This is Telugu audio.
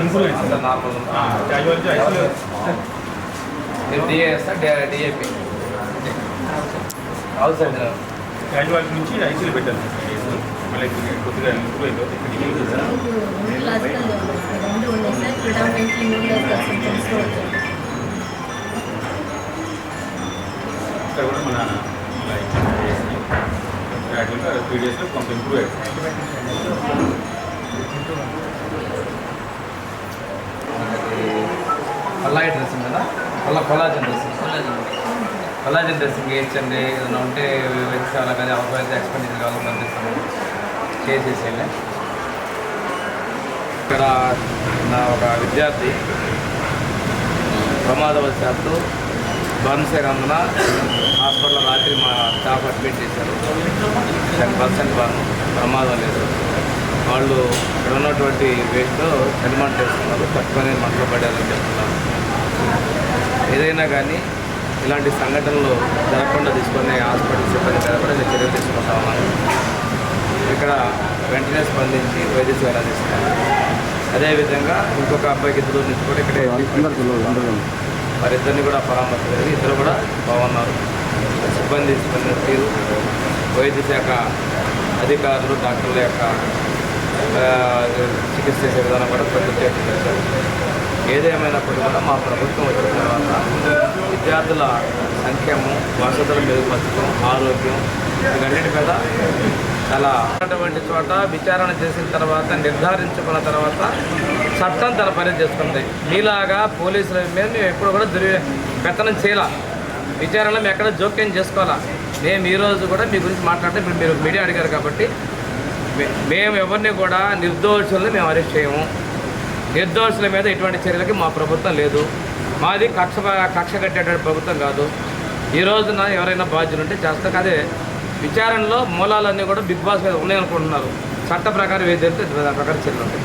ఇంప్రూవ్ నార్మల్ క్యాజువాలిటీ ఐసీలో డిఏఎస్ డిఏపి అవును సార్ క్యాజువాలిటీ నుంచి ఐసీలో పెట్టాలి మళ్ళీ కొద్దిగా ఇంప్రూవ్ అయింది ఇక్కడ కూడా మన యాక్చువల్గా త్రీ డేస్లో కొంత ఇంప్రూవ్ అయింది కొల్లాయి డ్రెస్సింగ్ కదా పల్లా కొల్లాజన్ డ్రెస్సింగ్ కొల్లాజన్ డ్రెస్సింగ్ వేయించండి. ఏదైనా ఉంటే వేయించాలి? కానీ అవసరమైతే ఎక్స్పెండిచర్ కావాలని పంపిస్తాము. చేసేసేయండి. ఇక్కడ నా ఒక విద్యార్థి ప్రమాదవశాత్తు బర్న్స్ అయినందున హాస్పిటల్లో రాత్రి మా స్టాఫ్ అడ్మిట్ చేశారు. టెన్ పర్సెంట్ ప్రమాదం లేదు. వాళ్ళు ఇక్కడ ఉన్నటువంటి వేస్ట్ సెటిల్మెంట్ చేస్తున్నారు. తక్కువనే మంటలు పడారని చెప్తున్నారు ఏదైనా కానీ ఇలాంటి సంఘటనలు జరగకుండా తీసుకొని హాస్పిటల్ సిబ్బంది మీద కూడా నేను చర్యలు తీసుకుంటా ఉన్నాను ఇక్కడ వెంటనే స్పందించి వైద్య సేవలు అందిస్తున్నారు. అదేవిధంగా ఇంకొక అబ్బాయికి ఇద్దరు నుంచి కూడా ఇక్కడే వారిద్దరిని కూడా పరామర్శలేదు ఇద్దరు కూడా బాగున్నారు. సిబ్బంది స్పందించిన తీరు వైద్య శాఖ అధికారులు డాక్టర్ల యొక్క చికిత్స చేసే విధానం కూడా ప్రభుత్వం చేశారు ఏదేమైనప్పటికీ కూడా మా ప్రభుత్వం వచ్చిన తర్వాత విద్యార్థుల సంక్షేమం వసతులు మెరుగుపరచడం ఆరోగ్యం ఇవన్నిటి మీద చాలా అటువంటి చోట విచారణ చేసిన తర్వాత నిర్ధారించుకున్న తర్వాత చట్టం తన పని చేస్తుంది మీలాగా పోలీసుల మీద మేము ఎప్పుడు కూడా దుర్వి పెత్తనం చేయాల? విచారణలో మేము ఎక్కడ జోక్యం చేసుకోవాలా? మేము ఈరోజు కూడా మీ గురించి మాట్లాడితే ఇప్పుడు మీరు మీడియా అడిగారు కాబట్టి మేము ఎవరిని కూడా నిర్దోషుల్ని మేము అరెస్ట్ చేయము. నిర్దోషుల మీద ఎటువంటి చర్యలకి మా ప్రభుత్వం లేదు. మాది కక్ష కక్ష కట్టేటువంటి ప్రభుత్వం కాదు. ఈ రోజున ఎవరైనా బాధ్యులు ఉంటే చేస్తాం అదే విచారణలో మూలాలన్నీ కూడా బిగ్ బాస్ మీద ఉన్నాయనుకుంటున్నారు. చట్ట ప్రకారం ఏదైతే దాని ప్రకారం చర్యలు ఉంటాయి.